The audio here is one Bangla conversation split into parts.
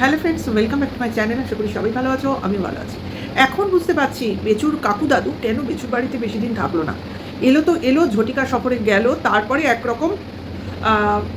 Hello friends welcome back to my channel আশা করি সবাই ভালো আছো আমি ভালো আছি। এখন বুঝতে পারছি বেচুর কাকু দাদু কেন বেচুর বাড়িতে বেশি দিন থাকল না। এলো তো এলো, ঝটিকা সফরে গেল, তারপরে একরকম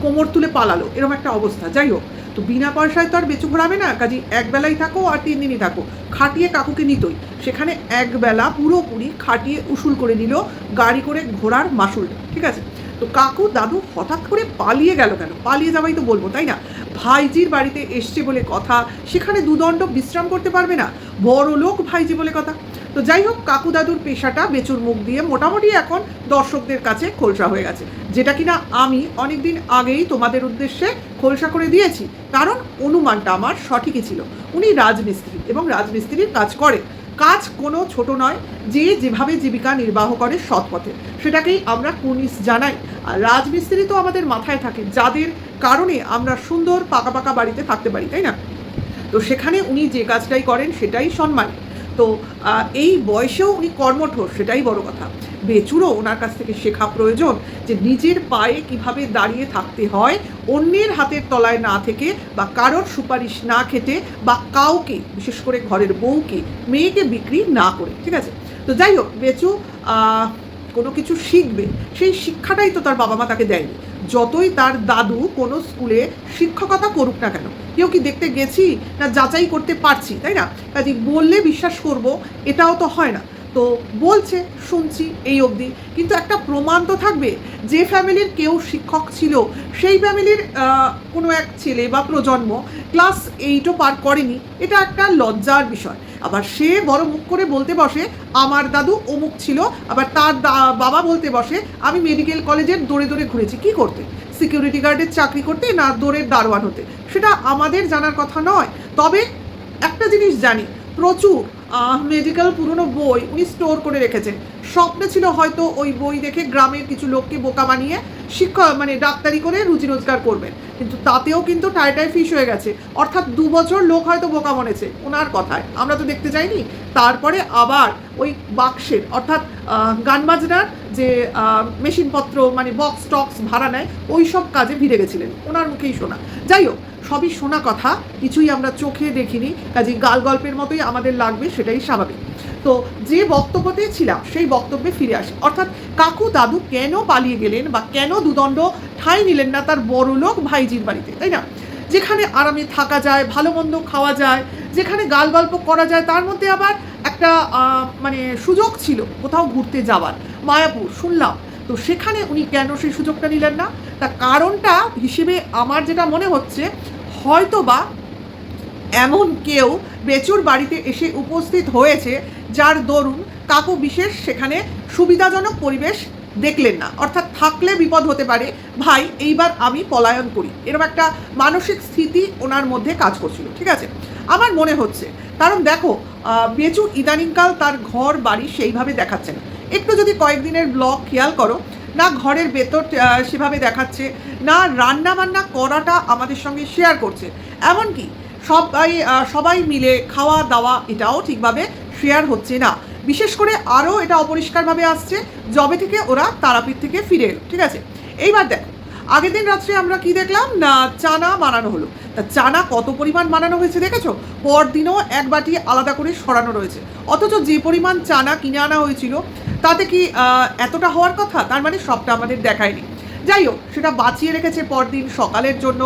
কোমর তুলে পালালো। এরকম একটা অবস্থা। যাই হোক, তো বিনা পয়সায় তো আর বেচু ঘোরাবে না, কাজে একবেলাই থাকো আর তিন দিনই থাকো। খাটিয়ে কাকুকে নিতই। সেখানে একবেলা পুরোপুরি খাটিয়ে উসুল করে নিল গাড়ি করে ঘোরার মাসুল। ঠিক আছে? তো কাকু দাদু হঠাৎ করে পালিয়ে গেল কেন? পালিয়ে যাওয়াই তো বলব, তাই না? ভাইজির বাড়িতে এসছে বলে কথা। সেখানে দুদণ্ড বিশ্রাম করতে পারবে না। বড় লোক ভাইজি বলে কথা। তো যাই হোক কাকু দাদুর পেশাটা বেচুর মুখ দিয়ে মোটামুটি এখন দর্শকদের কাছে খোলসা হয়ে গেছে। যেটা কিনা আমি অনেকদিন আগেই তোমাদের উদ্দেশ্যে খোলসা করে দিয়েছি। কারণ অনুমানটা আমার সঠিকই ছিল। উনি রাজমিস্ত্রি এবং রাজমিস্ত্রির কাজ করে। কাজ কোনো ছোট নয়, যে যেভাবে জীবিকা নির্বাহ করে সৎ পথে সেটাকেই আমরা কুনিস জানাই। আর রাজমিস্ত্রি তো আমাদের মাথায় থাকে। যাদের কারণে আমরা সুন্দর পাকা পাকা বাড়িতে থাকতে পারি, তাই না? তো সেখানে উনি যে কাজটাই করেন সেটাই সম্মান। তো এই বয়সেও উনি কর্মঠ সেটাই বড় কথা। বেচুরও ওনার কাছ থেকে শেখা প্রয়োজন যে নিজের পায়ে কীভাবে দাঁড়িয়ে থাকতে হয়, অন্যের হাতের তলায় না থেকে বা কারোর সুপারিশ না খেতে বা কাউকে, বিশেষ করে ঘরের বউকে, মেয়েকে বিক্রি না করে, ঠিক আছে? তো যাই হোক, বেচু কোনো কিছু শিখবে, সেই শিক্ষাটাই তো তার বাবা মা তাকে দেয়নি। যতই তার দাদু কোনো স্কুলে শিক্ষকতা করুক না কেন, কেউ কি দেখতে গেছি না যাচাই করতে পারছি, তাই না? কাজে বললে বিশ্বাস করব, এটাও তো হয় না। তো বলছে, শুনছি এই অবধি। কিন্তু একটা প্রমাণ তো থাকবে, যে ফ্যামিলির কেউ শিক্ষক ছিল, সেই ফ্যামিলির কোনো এক ছেলে বা প্রজন্ম ক্লাস এইটও পার করেনি, এটা একটা লজ্জার বিষয়। আবার সে বড় মুখ করে বলতে বসে, আমার দাদু অমুক ছিল। আবার তার বাবা বলতে বসে, আমি মেডিকেল কলেজের দৌড়ে দৌড়ে ঘুরেছি, কি করতে? সিকিউরিটি গার্ডের চাকরি করতে না দৌড়ের দারোয়ান হতে? সেটা আমাদের জানার কথা নয়। তবে একটা জিনিস জানি, প্রচুর মেডিকেল পুরনো বই উনি স্টোর করে রেখেছেন। স্বপ্নে ছিল হয়তো ওই বই দেখে গ্রামের কিছু লোককে বোকা বানিয়ে শিক্ষা মানে ডাক্তারি করে রুজি রোজগার করবেন। কিন্তু তাতেও কিন্তু টাইটাই ফিস হয়ে গেছে। অর্থাৎ দু বছর লোক হয়তো বোকা মনেছে, ওনার কথায়। আমরা তো দেখতে যাইনি তারপরে আবার ওই বাক্সের, অর্থাৎ গান বাজনার যে মেশিনপত্র মানে বক্স টক্স ভাড়া নেয়, ওই সব কাজে ভিড়ে গেছিলেন। ওনার মুখেই শোনা যাই হোক, সবই শোনা কথা, কিছুই আমরা চোখে দেখিনি। কাজে গাল গল্পের মতোই আমাদের লাগবে, সেটাই স্বাভাবিক। তো যে বক্তব্যতে ছিলাম, সেই বক্তব্যে ফিরে আসি। অর্থাৎ কাকু দাদু কেন পালিয়ে গেলেন বা কেন দুদণ্ড ঠাঁই নিলেন না তার বড় লোক ভাইজির বাড়িতে, তাই না? যেখানে আরামে থাকা যায়, ভালো মন্দ খাওয়া যায়, যেখানে গাল গল্প করা যায়, তার মধ্যে আবার একটা মানে সুযোগ ছিল কোথাও ঘুরতে যাওয়ার, মায়াপুর, শুনলাম। তো সেখানে উনি কেন সেই সুযোগটা নিলেন না? তার কারণটা হিসেবে আমার যেটা মনে হচ্ছে হয়তো বা এমন কেউ বেচুর বাড়িতে এসে উপস্থিত হয়েছে যার দরুন কাকু বিশেষ সেখানে সুবিধাজনক পরিবেশ দেখলেন না। অর্থাৎ থাকলে বিপদ হতে পারে। ভাই, এইবার আমি পলায়ন করি। এরকম একটা মানসিক স্থিতি ওনার মধ্যে কাজ করছিল, ঠিক আছে? আমার মনে হচ্ছে, কারণ দেখো বেচু ইদানিংকাল তার ঘর, বাড়ি সেইভাবে দেখাচ্ছে না একটু যদি কয়েকদিনের ব্লগ খেয়াল করো, না ঘরের ভেতর সেভাবে দেখাচ্ছে, না রান্না বান্না করাটা আমাদের সঙ্গে শেয়ার করছে। এমনকি সবাই সবাই মিলে খাওয়া দাওয়া এটাও ঠিকভাবে শেয়ার হচ্ছে না। বিশেষ করে আরও এটা অপরিষ্কারভাবে আসছে জবে থেকে ওরা তারাপীঠ থেকে ফিরে এলো, ঠিক আছে? এইবার দেখো, আগের দিন রাত্রে আমরা কি দেখলাম? না, চানা বানানো হলো। তা চানা কত পরিমাণ বানানো হয়েছে দেখেছ? পরদিনও এক বাটি আলাদা করে সরানো রয়েছে। অথচ যে পরিমাণ চানা কিনে আনা হয়েছিল, তাতে কি এতটা হওয়ার কথা? তার মানে সবটা আমাদের দেখায়নি। যাই হোক, সেটা বাঁচিয়ে রেখেছে পরদিন সকালের জন্য,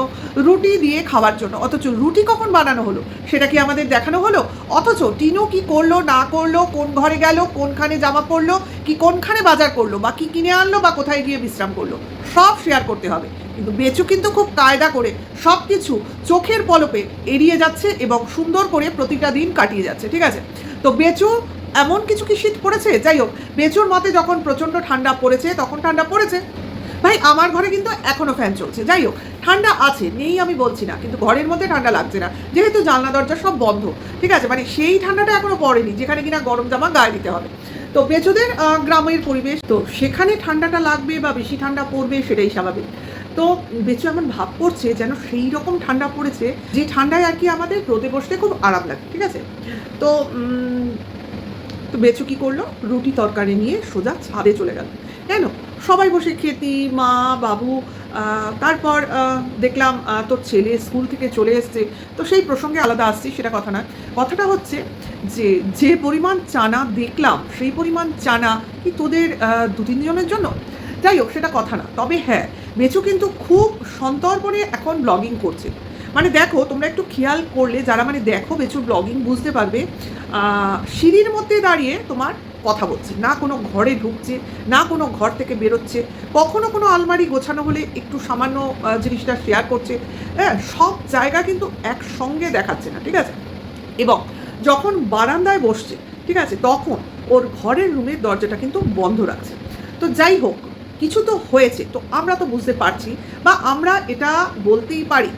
রুটি দিয়ে খাওয়ার জন্য। অথচ রুটি কখন বানানো হলো? সেটা কি আমাদের দেখানো হলো? অথচ টিনু কি করল, না করল, কোন ঘরে গেল, কোনখানে জামা পরলো, কি কোনখানে বাজার করল, বা কি কিনে আনলো, বা কোথায় গিয়ে বিশ্রাম করল? সব শেয়ার করতে হবে। কিন্তু বেচু কিন্তু খুব কায়দা করে সব কিছু চোখের পলপে এড়িয়ে যাচ্ছে এবং সুন্দর করে প্রতিটা দিন কাটিয়ে যাচ্ছে, ঠিক আছে? তো বেচু, এমন কিছু কি শীত পড়েছে? যাই হোক, বেচুর মতে যখন প্রচণ্ড ঠান্ডা পড়েছে, তখন ঠান্ডা পড়েছে। ভাই, আমার ঘরে কিন্তু এখনও ফ্যান চলছে। যাই হোক, ঠান্ডা আছে, নেই আমি বলছি না, কিন্তু ঘরের মধ্যে ঠান্ডা লাগছে না। যেহেতু জানলা, দরজা সব বন্ধ, ঠিক আছে? মানে সেই ঠান্ডাটা এখনও পড়েনি, যেখানে কিনা গরম জামা গায়ে দিতে হবে। তো বেচুদের গ্রামের পরিবেশ, তো সেখানে ঠান্ডাটা লাগবে বা বেশি ঠান্ডা পড়বে সেটাই স্বাভাবিক। তো বেচু এমন ভাব করছে যেন সেই রকম ঠান্ডা পড়েছে, যে ঠান্ডায় আর কি আমাদের রোদে বসতে খুব আরাম লাগে, ঠিক আছে? তো তো বেচু কী করল? রুটি তরকারি নিয়ে সোজা ছাদে চলে গেল। কেন? সবাই বসে খেতি, মা, বাবু তারপর দেখলাম তোর ছেলে স্কুল থেকে চলে এসছে। তো সেই প্রসঙ্গে আলাদা আসছি, সেটা কথা না কথাটা হচ্ছে যে যে পরিমাণ চানা দেখলাম, সেই পরিমাণ চানা কি তোদের দু তিনজনের জন্য? যাই হোক, সেটা কথা না। তবে হ্যাঁ বেচু কিন্তু খুব সন্তর্পণে এখন ব্লগিং করছে। মানে দেখো, তোমরা একটু খেয়াল করলে, যারা মানে দেখো বেচুর ব্লগিং বুঝতে পারবে সিঁড়ির মধ্যে দাঁড়িয়ে তোমার কথা বলছে। না কোনো ঘরে ঢুকছে, না কোনো ঘর থেকে বেরোচ্ছে। কখনো কোনো আলমারি গোছানো হলে একটু সামান্য জিনিসটা শেয়ার করছে। হ্যাঁ সব জায়গা কিন্তু একসঙ্গে দেখাচ্ছে না, ঠিক আছে? এবং যখন বারান্দায় বসছে, ঠিক আছে, তখন ওর ঘরের রুমের দরজাটা কিন্তু বন্ধ রাখছে। তো যাই হোক, কিছু তো হয়েছে। তো আমরা তো বুঝতে পারছি বা আমরা এটা বলতেই পারি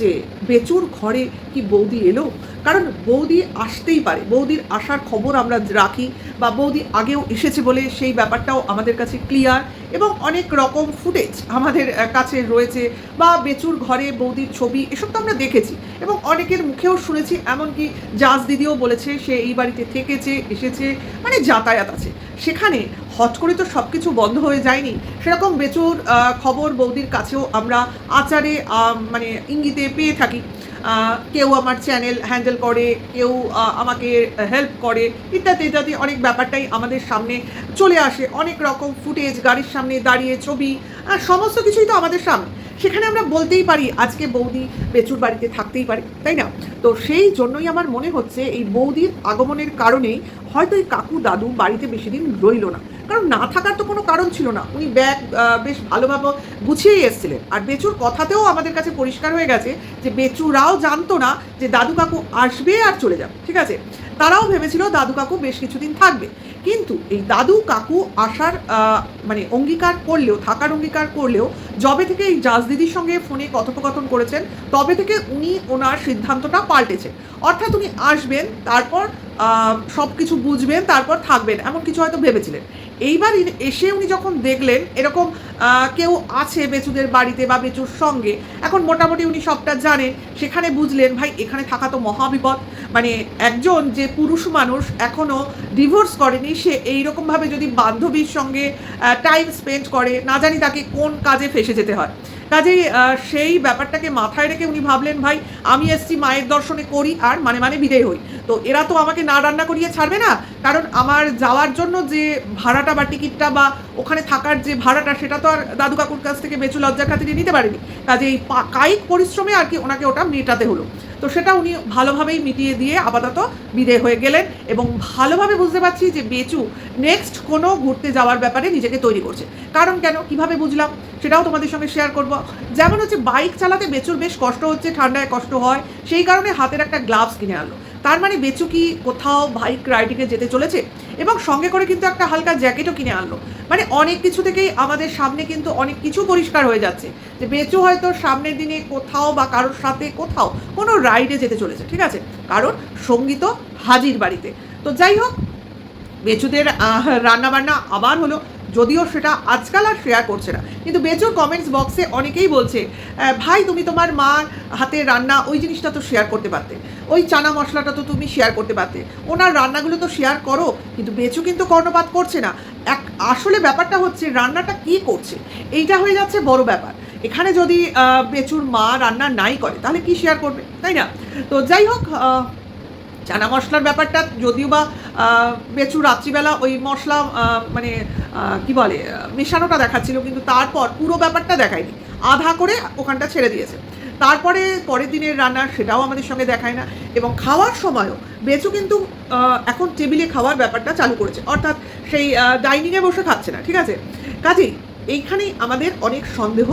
যে বেচুর ঘরে কি বৌদি এলো? কারণ বৌদি আসতেই পারে। বৌদির আসার খবর আমরা রাখি বা বৌদি আগেও এসেছে বলে সেই ব্যাপারটাও আমাদের কাছে ক্লিয়ার এবং অনেক রকম ফুটেজ আমাদের কাছে রয়েছে বা বেচুর ঘরে বৌদির ছবি, এসব তো আমরা দেখেছি এবং অনেকের মুখেও শুনেছি, এমনকি জাজ দিদিও বলেছে সে এই বাড়িতে থেকেছে, এসেছে মানে যাতায়াত আছে। সেখানে হট করে তো সব কিছু বন্ধ হয়ে যায়নি। সেরকম বেচুর খবর বৌদির কাছেও আমরা আচারে মানে ইঙ্গিতে পেয়ে থাকি। কেউ আমার চ্যানেল হ্যান্ডেল করে, কেউ আমাকে হেল্প করে, ইত্যাদি ইত্যাদি, অনেক ব্যাপারটাই আমাদের সামনে চলে আসে। অনেক রকম ফুটেজ গাড়ির সামনে দাঁড়িয়ে ছবি সমস্ত কিছুই তো আমাদের সামনে। সেখানে আমরা বলতেই পারি, আজকে বৌদি বেচুর বাড়িতে থাকতেই পারে, তাই না? তো সেই জন্যই আমার মনে হচ্ছে, এই বৌদির আগমনের কারণেই হয়তো এই কাকু দাদু বাড়িতে বেশি দিন রইল না। কারণ না থাকার তো কোনো কারণ ছিল না। উনি ব্যাগ বেশ ভালোভাবে গুছিয়েই এসেছিলেন। আর বেচুর কথাতেও আমাদের কাছে পরিষ্কার হয়ে গেছে যে বেচুরাও জানতো না যে দাদু কাকু আসবে আর চলে যাবে, ঠিক আছে? তারাও ভেবেছিল দাদু কাকু বেশ কিছুদিন থাকবে। কিন্তু এই দাদু কাকু আসার মানে অঙ্গীকার করলেও, থাকার অঙ্গীকার করলেও, যবে থেকে এই জাজ দিদির সঙ্গে ফোনে কথোপকথন করেছেন, তবে থেকে উনি ওনার সিদ্ধান্তটা পাল্টেছেন। অর্থাৎ উনি আসবেন, তারপর সব কিছু বুঝবেন, তারপর থাকবেন, এমন কিছু হয়তো ভেবেছিলেন। এইবার এসে উনি যখন দেখলেন, এরকম কেউ আছে বেচুদের বাড়িতে বা বেচুর সঙ্গে, এখন মোটামুটি উনি সবটা জানেন। সেখানে বুঝলেন, ভাই, এখানে থাকা তো মহাবিপদ মানে একজন যে পুরুষ মানুষ এখনও ডিভোর্স করেনি, সে এইরকমভাবে যদি বান্ধবীর সঙ্গে টাইম স্পেন্ড করে, না জানি তাকে কোন কাজে ফেসে যেতে হয়। কাজেই সেই ব্যাপারটাকে মাথায় রেখে উনি ভাবলেন, ভাই, আমি এসছি মায়ের দর্শনে করি আর মানে মানে বিদায় হই। তো এরা তো আমাকে না রান্না করিয়ে ছাড়বে না। কারণ আমার যাওয়ার জন্য যে ভাড়াটা বা টিকিটটা বা ওখানে থাকার যে ভাড়াটা, সেটা তো আর দাদু কাকুর কাছ থেকে বেচু লজ্জার খাতিরে নিতে পারেনি। কাজে এই কায়িক পরিশ্রমে আর কি ওনাকে ওটা মেটাতে হলো। তো সেটা উনি ভালোভাবেই মিটিয়ে দিয়ে আপাতত বিদায় হয়ে গেলেন এবং ভালোভাবে বুঝতে পারছি যে বেচু নেক্সট কোনো ঘুরতে যাওয়ার ব্যাপারে নিজেকে তৈরি করছে। কারণ কেন? কীভাবে বুঝলাম? সেটাও তোমাদের সঙ্গে শেয়ার করব। যেমন হচ্ছে বাইক চালাতে বেচুর বেশ কষ্ট হচ্ছে, ঠান্ডায় কষ্ট হয়, সেই কারণে হাতের একটা গ্লাভস কিনে আনলো। তার মানে বেচু কি কোথাও বাইক রাইডিংয়ে যেতে চলেছে? এবং সঙ্গে করে কিন্তু একটা হালকা জ্যাকেটও কিনে আনলো। মানে অনেক কিছু থেকেই আমাদের সামনে কিন্তু অনেক কিছু পরিষ্কার হয়ে যাচ্ছে। যে বেচু হয়তো সামনের দিনে কোথাও বা কারোর সাথে কোথাও কোনো রাইডে যেতে চলেছে, ঠিক আছে? কারণ সংগীত হাজির বাড়িতে। তো যাই হোক, বেচুদের রান্নাবান্না আবার হলো। যদিও সেটা আজকাল আর শেয়ার করছে না। কিন্তু বেচুর কমেন্টস বক্সে অনেকেই বলছে ভাই, তুমি তোমার মার হাতের রান্না, ওই জিনিসটা তো শেয়ার করতে পারতে। ওই চানা মশলাটা তো তুমি শেয়ার করতে পারতে। ওনার রান্নাগুলো তো শেয়ার করো, কিন্তু বেচু কিন্তু কর্ণপাত করছে না। এক, আসলে ব্যাপারটা হচ্ছে, রান্নাটা কি করছে? এইটা হয়ে যাচ্ছে বড় ব্যাপার। এখানে যদি বেচুর মা রান্না নাই করে, তাহলে কি শেয়ার করবে? তাই না? তো যাই হোক চানা মশলার ব্যাপারটা যদিও বা বেচু রাত্রিবেলা ওই মশলা মানে কি বলে মেশানোটা দেখাচ্ছিল, কিন্তু তারপর পুরো ব্যাপারটা দেখায়নি। আধা করে ওখানটা ছেড়ে দিয়েছে। তারপরে পরের দিনের রান্না সেটাও আমাদের সঙ্গে দেখায় না এবং খাওয়ার সময়ও বেচু কিন্তু এখন টেবিলে খাওয়ার ব্যাপারটা চালু করেছে। অর্থাৎ সেই ডাইনিংয়ে বসে খাচ্ছে না, ঠিক আছে? কাজেই এইখানেই আমাদের অনেক সন্দেহ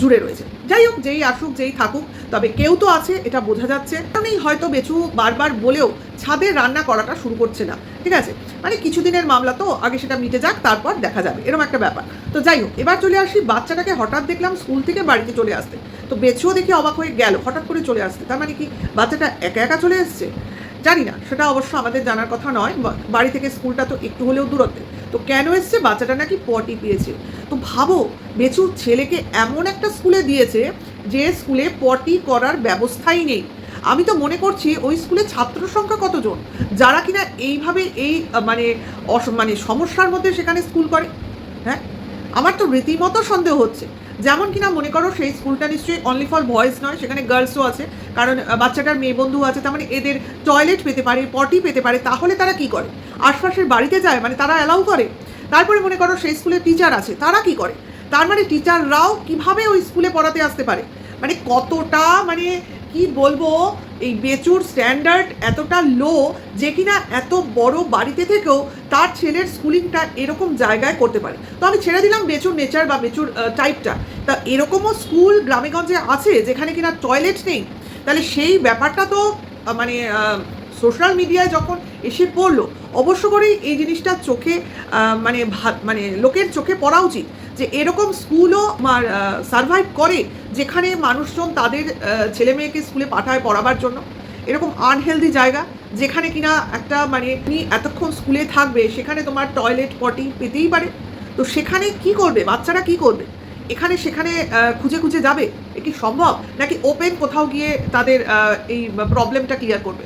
জুড়ে রয়েছে। যাই হোক, যেই আসুক, যেই থাকুক, তবে কেউ তো আছে, এটা বোঝা যাচ্ছে। কারণেই হয়তো বেচু বারবার বলেও ছাদে রান্না করাটা শুরু করছে না, ঠিক আছে? মানে কিছুদিনের মামলা তো, আগে সেটা মিটে যাক, তারপর দেখা যাবে, এরকম একটা ব্যাপার। তো যাই হোক, এবার চলে আসি, বাচ্চাটাকে হঠাৎ দেখলাম স্কুল থেকে বাড়িতে চলে আসতে। তো বেচুও দেখি অবাক হয়ে গেল, হঠাৎ করে চলে আসতে। তার মানে কি, বাচ্চাটা একা একা চলে এসছে? জানি না, সেটা অবশ্য আমাদের জানার কথা নয়, বাড়ি থেকে স্কুলটা তো একটু হলেও দূরত্বে। তো কেন এসছে? বাচ্চাটা নাকি পটি পেয়েছে তো ভাবো বেচু ছেলেকে এমন একটা স্কুলে দিয়েছে যে স্কুলে পটি করার ব্যবস্থাই নেই। আমি তো মনে করছি ওই স্কুলে ছাত্র সংখ্যা কতজন? যারা কিনা এইভাবে এই মানে মানে সমস্যার মধ্যে সেখানে স্কুল করে। হ্যাঁ? আমার তো রীতিমতো সন্দেহ হচ্ছে। যেমন কিনা মনে করো সেই স্কুলটা নিশ্চয়ই অনলি ফর বয়েজ নয়, সেখানে গার্লসও আছে। কারণ বাচ্চাটার মেয়ে বন্ধু আছে, তার মানে এদের টয়লেট পেতে পারে পটি পেতে পারে, তাহলে তারা কি করে? আশপাশের বাড়িতে যায় মানে তারা অ্যালাউ করে। তারপরে মনে করো সেই স্কুলে টিচার আছে, তারা কি করে? তার মানে টিচাররাও কীভাবে ওই স্কুলে পড়াতে আসতে পারে? মানে কতটা মানে কি বলব এই বেচুর স্ট্যান্ডার্ড এতটা লো যে কিনা এত বড় বাড়িতে থেকেও তার ছেলের স্কুলিংটা এরকম জায়গায় করতে পারে। তো আমি ছেড়ে দিলাম বেচুর নেচার বা বেচুর টাইপটা তা এরকমও স্কুল গ্রামেগঞ্জে আছে যেখানে কিনা টয়লেট নেই? তাহলে সেই ব্যাপারটা তো মানে সোশ্যাল মিডিয়ায় যখন এসে পড়ল, অবশ্য করেই এই জিনিসটা চোখে মানে মানে লোকের চোখে পড়া উচিত যে এরকম স্কুলও সার্ভাইভ করে যেখানে মানুষজন তাদের ছেলে মেয়েকে স্কুলে পাঠায় পড়াবার জন্য। এরকম আনহেলদি জায়গা, যেখানে কিনা একটা মানে তুমি এতক্ষণ স্কুলে থাকবে, সেখানে তোমার টয়লেট পটি পেতেই পারে। তো সেখানে কি করবে? বাচ্চারা কি করবে? এখানে সেখানে খুঁজে খুঁজে যাবে? এ কি সম্ভব? নাকি ওপেন কোথাও গিয়ে তাদের এই প্রবলেমটা ক্লিয়ার করবে?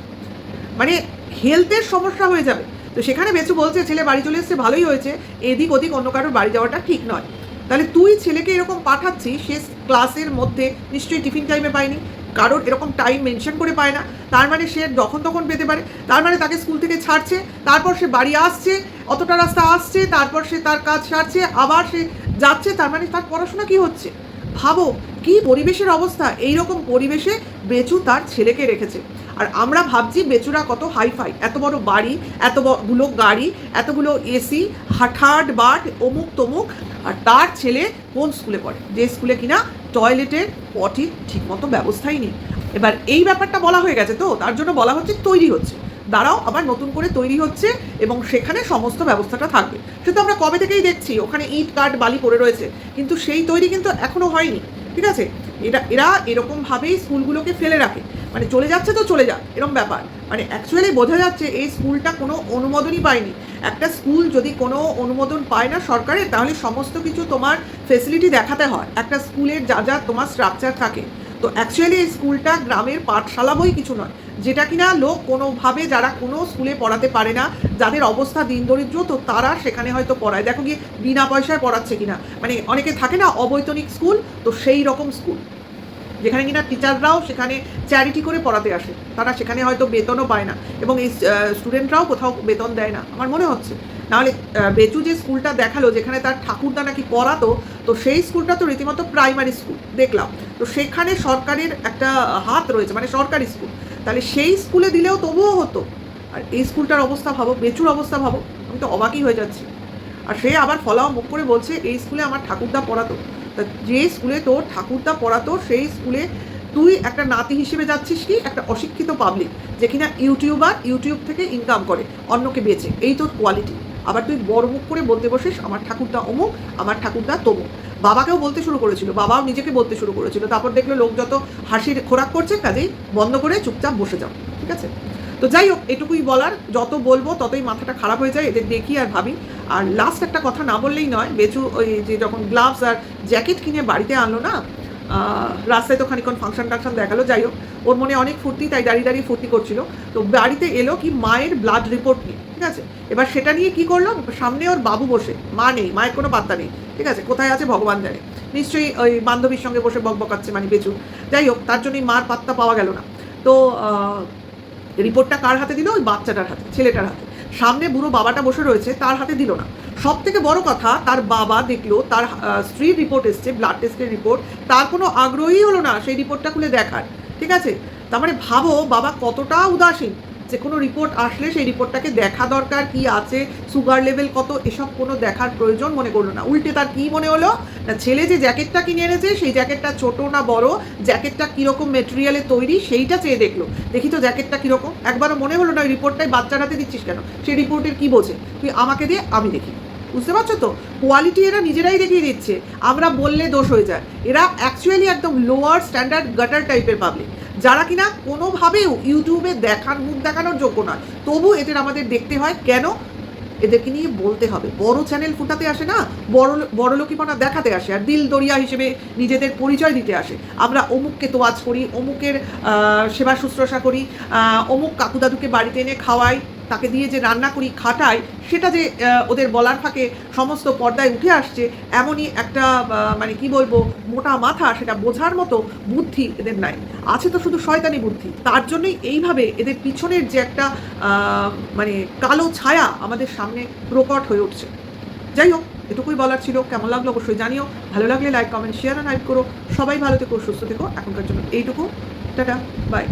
মানে হেলথের সমস্যা হয়ে যাবে। তো সেখানে বেচু বলছে, ছেলে বাড়ি চলে এসছে, ভালোই হয়েছে। এদিক ওদিক অন্য কারোর বাড়ি যাওয়াটা ঠিক নয়। তাহলে তুই ছেলেকে এরকম পাঠাচ্ছিস, সে ক্লাসের মধ্যে নিশ্চয়ই টিফিন টাইমে পায়নি। কারোর এরকম টাইম মেনশন করে পায় না। তার মানে সে যখন তখন পেতে পারে। তার মানে তাকে স্কুল থেকে ছাড়ছে, তারপর সে বাড়ি আসছে, অতটা রাস্তা আসছে, তারপর সে তার কাজ সারছে, আবার সে যাচ্ছে, তার মানে তার পড়াশোনা কি হচ্ছে? ভাবো, কি পরিবেশের অবস্থা? এই রকম পরিবেশে বেচু তার ছেলেকে রেখেছে। আর আমরা ভাবছি বেচুরা কত হাইফাই এত বড় বাড়ি, এতগুলো গাড়ি, এতগুলো এসি হাঠাট বাট অমুক তমুক আর তার ছেলে কোন স্কুলে পড়ে? যে স্কুলে কিনা টয়লেটের পটির ঠিকমতো ব্যবস্থাই নেই। এবার এই ব্যাপারটা বলা হয়ে গেছে তো, তার জন্য বলা হচ্ছে তৈরি হচ্ছে। দাঁড়াও, আবার নতুন করে তৈরি হচ্ছে এবং সেখানে সমস্ত ব্যবস্থাটা থাকবে। সে তো আমরা কবে থেকেই দেখছি? ওখানে ইট, কাঠ, বালি পড়ে রয়েছে, কিন্তু সেই তৈরি কিন্তু এখনও হয়নি, ঠিক আছে? এটা এরা এরকমভাবেই স্কুলগুলোকে ফেলে রাখে। মানে চলে যাচ্ছে তো চলে যাক এরকম ব্যাপার। মানে অ্যাকচুয়ালি বোঝা যাচ্ছে এই স্কুলটা কোনো অনুমোদনই পায়নি। একটা স্কুল যদি কোনো অনুমোদন পায় না সরকারের তাহলে সমস্ত কিছু তোমার ফেসিলিটি দেখাতে হয়। একটা স্কুলের যা যা তোমার স্ট্রাকচার থাকে। তো অ্যাকচুয়ালি এই স্কুলটা গ্রামের পাঠশালা বই কিছু নয়। যেটা কিনা লোক কোনোভাবে যারা কোনো স্কুলে পড়াতে পারে না, যাদের অবস্থা দিন দরিদ্র, তো তারা সেখানে হয়তো পড়ায়। দেখো গিয়ে বিনা পয়সায় পড়াচ্ছে কিনা। মানে অনেকে থাকে না অবৈতনিক স্কুল, তো সেই রকম স্কুল। যেখানে কিনা টিচাররাও সেখানে চ্যারিটি করে পড়াতে আসে। তারা সেখানে হয়তো বেতনও পায় না এবং এই স্টুডেন্টরাও কোথাও বেতন দেয় না। আমার মনে হচ্ছে। নাহলে বেচু যে স্কুলটা দেখাল, যেখানে তার ঠাকুরদা নাকি পড়াতো, তো সেই স্কুলটা তো রীতিমতো প্রাইমারি স্কুল দেখলাম। তো সেখানে সরকারের একটা হাত রয়েছে মানে সরকারি স্কুল। তাহলে সেই স্কুলে দিলেও তবুও হতো। আর এই স্কুলটার অবস্থা ভাবো, বেচুর অবস্থা ভাবো, আমি তো অবাকই হয়ে যাচ্ছি। আর সে আবার ফলাও মুখ করে বলছে, এই স্কুলে আমার ঠাকুরদা পড়াতো। যে স্কুলে তোর ঠাকুরদা পড়াতো, সেই স্কুলে তুই একটা নাতি হিসেবে যাচ্ছিস কি? একটা অশিক্ষিত পাবলিক যে কিনা ইউটিউবার ইউটিউব থেকে ইনকাম করে, অন্যকে বেচে। এই তোর কোয়ালিটি আবার তুই বড় মুখ করে বলতে বসিস, আমার ঠাকুরদা অমুক, আমার ঠাকুরদা তমুক। বাবাকেও বলতে শুরু করেছিল, বাবাও নিজেকে বলতে শুরু করেছিল। তারপর দেখল লোক যত হাসির খোরাক করছে, কাজেই বন্ধ করে চুপচাপ বসে যাও। ঠিক আছে? তো যাই হোক, এটুকুই বলার। যত বলব, ততই মাথাটা খারাপ হয়ে যায়, এদের দেখি আর ভাবি। আর লাস্ট একটা কথা না বললেই নয়, বেচু ওই যে যখন গ্লাভস আর জ্যাকেট কিনে বাড়িতে আনলো না রাস্তায় তো খানিক্ষণ ফাংশন টাংশন দেখাল, যাই হোক, ওর মনে অনেক ফুর্তি, তাই দাঁড়িয়ে দাঁড়িয়ে ফুর্তি করছিল। তো বাড়িতে এলো কি মায়ের ব্লাড রিপোর্ট নিয়ে, ঠিক আছে? এবার সেটা নিয়ে কি করল? সামনে ওর বাবু বসে, মা নেই, মায়ের কোনো পাত্তা নেই, ঠিক আছে? কোথায় আছে ভগবান জানে। নিশ্চয়ই ওই বান্ধবীর সঙ্গে বসে বক বকাচ্ছে মানে বেচু। যাই হোক, তার জন্যই মার পাত্তা পাওয়া গেল না। তো রিপোর্টটা কার হাতে দিল? ওই বাচ্চাটার হাতে, ছেলেটার হাতে। সামনে বুড়ো বাবাটা বসে রয়েছে, তার হাতে দিল না। সব থেকে বড় কথা, তার বাবা দেখল, তার স্ত্রীর রিপোর্ট এসছে ব্লাড টেস্টের রিপোর্ট তার কোনো আগ্রহই হলো না সেই রিপোর্টটা খুলে দেখার, ঠিক আছে? তার মানে ভাবো, বাবা কতটা উদাসীন যে কোনো রিপোর্ট আসলে সেই রিপোর্টটাকে দেখা দরকার, কি আছে সুগার লেভেল কত, এসব কোনো দেখার প্রয়োজন মনে করল না। উল্টে তার কি মনে হলো? না, ছেলে যে জ্যাকেটটা কিনে এনেছে, সেই জ্যাকেটটা ছোট না বড় জ্যাকেটটা কীরকম মেটেরিয়ালে তৈরি, সেইটা চেয়ে দেখল। দেখি তো জ্যাকেটটা কীরকম। একবারও মনে হলো না ওই রিপোর্টটাই বাচ্চার হাতে দিচ্ছিস কেন? সেই রিপোর্টের কি বোঝে? তুই আমাকে দিয়ে আমি দেখি। বুঝতে পারছ তো? কোয়ালিটি এরা নিজেরাই দেখিয়ে দিচ্ছে। আমরা বললে দোষ হয়ে যায়। এরা অ্যাকচুয়ালি একদম লোয়ার স্ট্যান্ডার্ড গাটার টাইপের পাবলিক যারা কিনা কোনোভাবেও ইউটিউবে দেখার, মুখ দেখানোর যোগ্য নয়। তবু এদের আমাদের দেখতে হয়। কেন? এদেরকে নিয়ে বলতে হবে। বড় চ্যানেল ফুটাতে আসে না, বড় বড় লোকীপনা দেখাতে আসে আর দিল দরিয়া হিসেবে নিজেদের পরিচয় দিতে আসে। আমরা অমুককে তোয়াজ করি, অমুকের সেবা শুশ্রূষা করি অমুক কাকু দাদুকে বাড়িতে এনে খাওয়াই তাকে দিয়ে যে রান্না করি খাটাই সেটা যে ওদের বলার ফাঁকে সমস্ত পর্দায় উঠে আসছে, এমনই একটা মানে কি বলব, মোটা মাথা, সেটা বোঝার মতো বুদ্ধি এদের নাই। আছে তো শুধু শয়তানি বুদ্ধি। তার জন্যই এইভাবে এদের পিছনের যে একটা মানে কালো ছায়া আমাদের সামনে প্রকট হয়ে উঠছে। যাই হোক, এটুকুই বলার ছিল। কেমন লাগল অবশ্যই জানিও। ভালো লাগলে লাইক কমেন্ট শেয়ার আর লাইক করো। সবাই ভালো থেকো, সুস্থ থেকো। এখনকার জন্য এইটুকু। Tata bye